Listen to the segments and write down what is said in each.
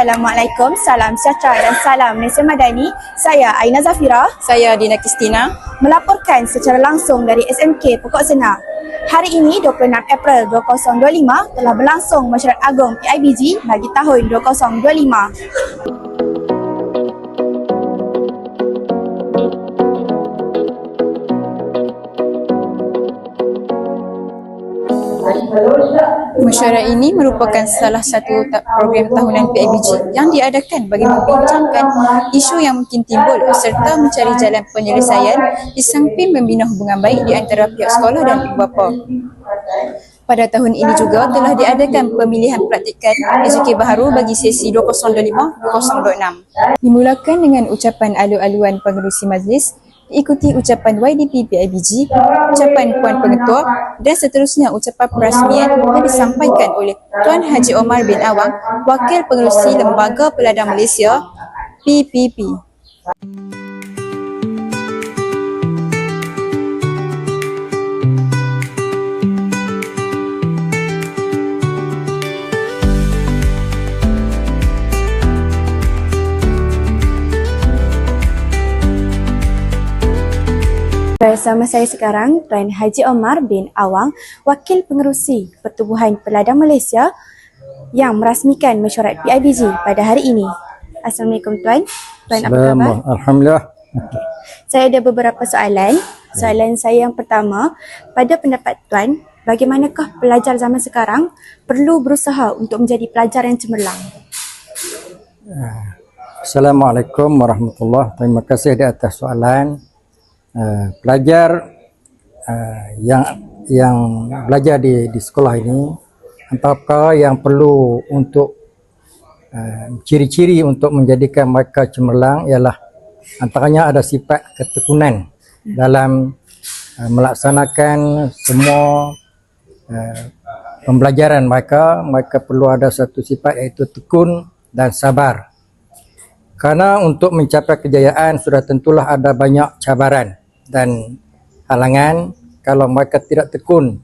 Assalamualaikum, salam sejahtera dan salam Malaysia Madani. Saya Aina Zafira Saya Dina Kristina. melaporkan secara langsung dari SMK Pokok Senar. Hari ini 26 April 2025 telah berlangsung Mesyuarat Agung PIBG bagi tahun 2025. Mesyuarat ini merupakan salah satu program tahunan PIBG yang diadakan bagi membincangkan isu yang mungkin timbul serta mencari jalan penyelesaian di samping membina hubungan baik di antara pihak sekolah dan ibu bapa. Pada tahun ini juga telah diadakan pemilihan praktikan SJK baharu bagi sesi 2025-2026. Dimulakan dengan ucapan alu-aluan pengerusi majlis diikuti ucapan YDP PIBG, ucapan Puan Pengetua dan seterusnya ucapan perasmian yang disampaikan oleh Tuan Haji Omar bin Awang, Wakil Pengerusi Lembaga Peladang Malaysia PPP. Bersama saya sekarang Tuan Haji Omar bin Awang, Wakil Pengerusi Pertubuhan Peladang Malaysia yang merasmikan mesyuarat PIBG pada hari ini. Assalamualaikum Tuan. Tuan apa khabar? Selamat. Alhamdulillah. Saya ada beberapa soalan. Soalan saya yang pertama, pada pendapat Tuan, bagaimanakah pelajar zaman sekarang perlu berusaha untuk menjadi pelajar yang cemerlang? Assalamualaikum warahmatullahi Terima kasih di atas soalan. Uh, pelajar uh, yang yang belajar di di sekolah ini perkara yang perlu untuk uh, ciri-ciri untuk menjadikan mereka cemerlang ialah antaranya ada sifat ketekunan dalam uh, melaksanakan semua uh, pembelajaran mereka. Mereka perlu ada satu sifat iaitu tekun dan sabar. Kerana untuk mencapai kejayaan sudah tentulah ada banyak cabaran dan halangan kalau mereka tidak tekun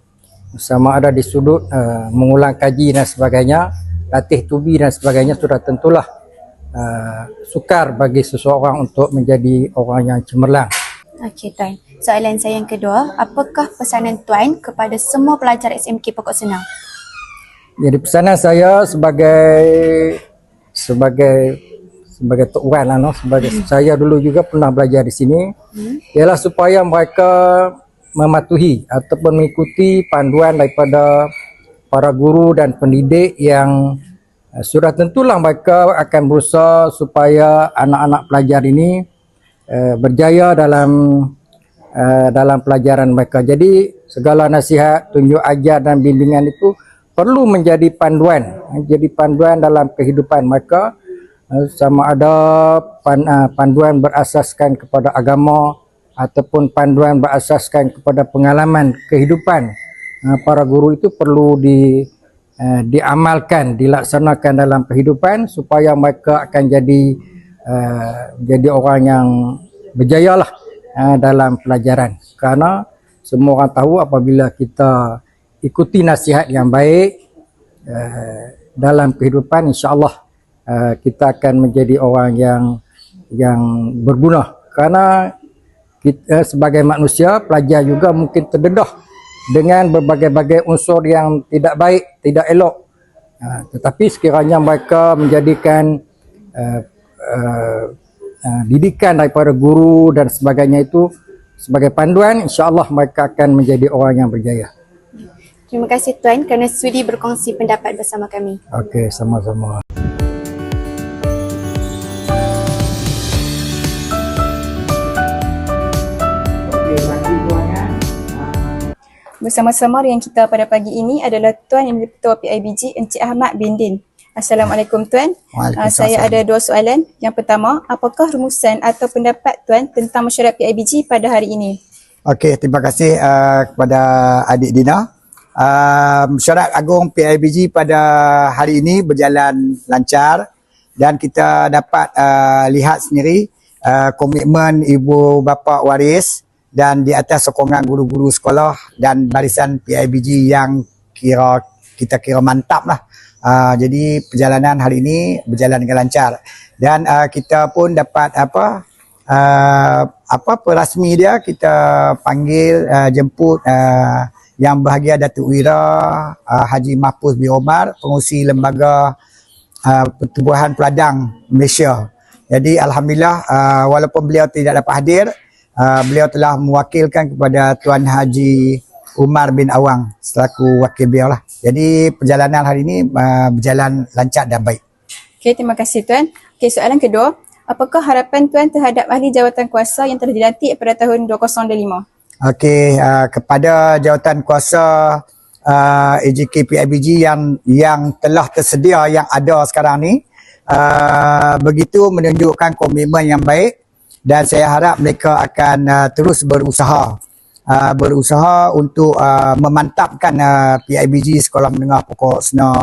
sama ada di sudut uh, mengulang kaji dan sebagainya latih tubi dan sebagainya sudah tentulah uh, sukar bagi seseorang untuk menjadi orang yang cemerlang Okey Tuan. Soalan saya yang kedua, apakah pesanan Tuan kepada semua pelajar SMK Pokok Senang? Jadi pesanan saya sebagai sebagai sebagai tok wan lah no? Sebagai saya dulu juga pernah belajar di sini. Ialah supaya mereka mematuhi ataupun mengikuti panduan daripada para guru dan pendidik yang eh, sudah tentulah mereka akan berusaha supaya anak-anak pelajar ini eh, berjaya dalam uh, dalam pelajaran mereka. Jadi segala nasihat, tunjuk ajar dan bimbingan itu perlu menjadi panduan, jadi panduan dalam kehidupan mereka. uh, sama ada pan, uh, panduan berasaskan kepada agama ataupun panduan berasaskan kepada pengalaman kehidupan uh, para guru itu perlu di uh, diamalkan, dilaksanakan dalam kehidupan supaya mereka akan jadi uh, jadi orang yang berjayalah uh, dalam pelajaran. Karena semua orang tahu apabila kita ikuti nasihat yang baik uh, dalam kehidupan insya-Allah uh, kita akan menjadi orang yang yang berguna. Karena kita sebagai manusia pelajar juga mungkin terdedah dengan berbagai-bagai unsur yang tidak baik, tidak elok. Uh, tetapi sekiranya mereka menjadikan uh, uh, uh, didikan daripada guru dan sebagainya itu sebagai panduan, insya-Allah mereka akan menjadi orang yang berjaya. Terima kasih Tuan kerana sudi berkongsi pendapat bersama kami. Okey, sama-sama. Bersama-sama dengan kita pada pagi ini adalah Tuan Yang Ketua PIBG Encik Ahmad bin Din. Assalamualaikum Tuan. Uh, saya ada dua soalan. Yang pertama, apakah rumusan atau pendapat Tuan tentang mesyuarat PIBG pada hari ini? Okey, terima kasih uh, kepada adik Dina. Uh, Mesyuarat Agung PIBG pada hari ini berjalan lancar dan kita dapat uh, lihat sendiri uh, komitmen ibu bapa waris dan di atas sokongan guru-guru sekolah dan barisan PIBG yang kira kita kira mantap lah Uh, jadi perjalanan hari ini berjalan dengan lancar dan uh, kita pun dapat apa uh, apa perasmi dia kita panggil uh, jemput uh, yang bahagia Datuk Wira uh, Haji Mahfuz bin Omar pengurusi lembaga uh, pertubuhan peladang Malaysia. Jadi alhamdulillah uh, walaupun beliau tidak dapat hadir uh, beliau telah mewakilkan kepada Tuan Haji Umar bin Awang selaku wakil beliau lah. Jadi perjalanan hari ini uh, berjalan lancar dan baik. Okey, terima kasih Tuan. Okey, soalan kedua. Apakah harapan Tuan terhadap ahli jawatan kuasa yang telah dilantik pada tahun 2005? Okey, uh, kepada jawatan kuasa uh, AJK PIBG yang yang telah tersedia yang ada sekarang ni uh, begitu menunjukkan komitmen yang baik dan saya harap mereka akan uh, terus berusaha uh, berusaha untuk uh, memantapkan uh, PIBG Sekolah Menengah Pokok Sena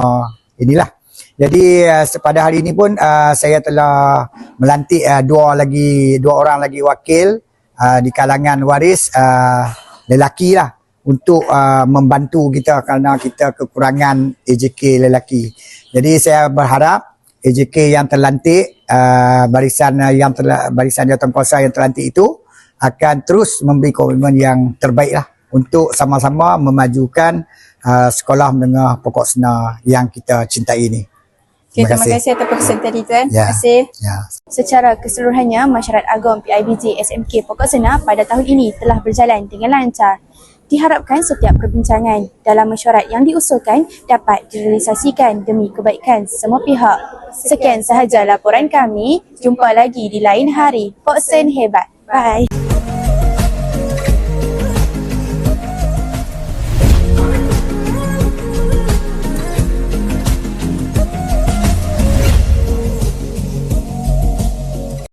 inilah. Jadi uh, pada hari ini pun uh, saya telah melantik uh, dua lagi dua orang lagi wakil uh, di kalangan waris uh, lelaki lah untuk uh, membantu kita kerana kita kekurangan AJK lelaki. Jadi saya berharap AJK yang terlantik uh, barisan uh, yang terla, barisan jawatan kuasa yang terlantik itu akan terus memberi komitmen yang terbaik lah untuk sama-sama memajukan uh, sekolah menengah pokok sena yang kita cintai ini. Okey, terima kasih atas perkongsian tadi Tuan. Terima Ya. kasih. Ya. Secara keseluruhannya, Masyarakat Agong PIBG SMK Pokok Sena pada tahun ini telah berjalan dengan lancar. Diharapkan setiap perbincangan dalam mesyuarat yang diusulkan dapat direalisasikan demi kebaikan semua pihak. Sekian sahaja laporan kami. Jumpa lagi di lain hari. Pok Sen hebat. Bye.